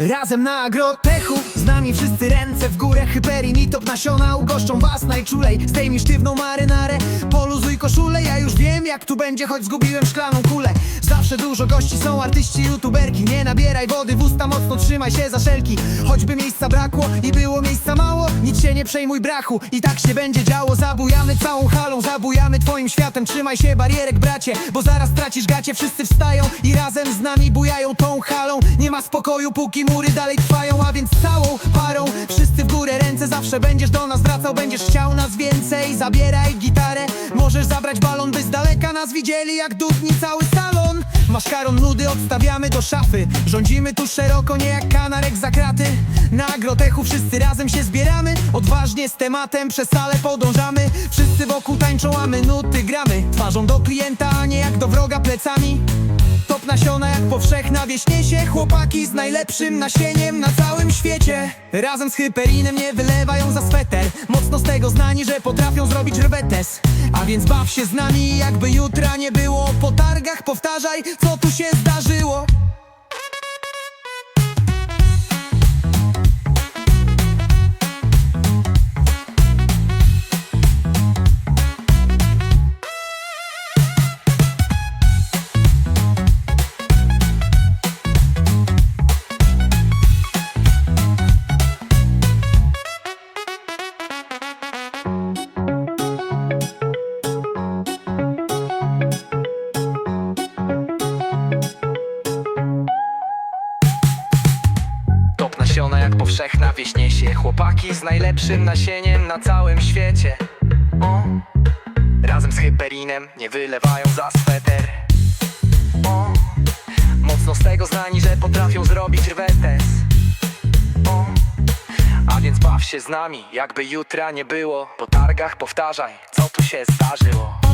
Razem na agrotechu Z nami wszyscy ręce w górę Hyperin i top nasiona ugoszczą was najczulej. Zdejmij sztywną marynarę Poluzuj koszulę Ja już wiem jak tu będzie Choć zgubiłem szklaną kulę Zawsze dużo gości są artyści, youtuberki. Nie nabieraj wody w usta Mocno trzymaj się za szelki. Choćby miejsca brakło i było miejsca mało Nic się nie przejmuj brachu. I tak się będzie działo. Zabujamy całą halą Zabujamy twoim światem. Trzymaj się barierek bracie Bo zaraz tracisz gacie. Wszyscy wstają i razem z nami bujają tą halą. Nie ma spokoju póki mury dalej trwają A więc całą parą. Wszyscy w górę ręce Zawsze będziesz do nas wracał. Będziesz chciał nas więcej. Zabieraj gitarę Możesz zabrać balon By z daleka nas widzieli Jak dudni cały salon Maszkaron nudy odstawiamy do szafy. Rządzimy tu szeroko Nie jak kanarek za kraty. Na agrotechu wszyscy razem się zbieramy. Odważnie z tematem przez salę podążamy. Wszyscy wokół tańczą, a my nuty gramy. Twarzą do klienta, a nie jak do wroga plecami Nasiona jak powszechna wieś niesie Chłopaki z najlepszym nasieniem na całym świecie. Razem z hyperinem nie wylewają za sweter. Mocno z tego znani, że potrafią zrobić rwetes. A więc baw się z nami jakby jutra nie było. Po targach powtarzaj co tu się zdarzyło nasiona jak powszechna wieś niesie Chłopaki z najlepszym nasieniem na całym świecie o. Razem z hyperinem nie wylewają za sweter o. Mocno z tego znani, że potrafią zrobić rwetes o. A więc baw się z nami, jakby jutra nie było Po targach powtarzaj, co tu się zdarzyło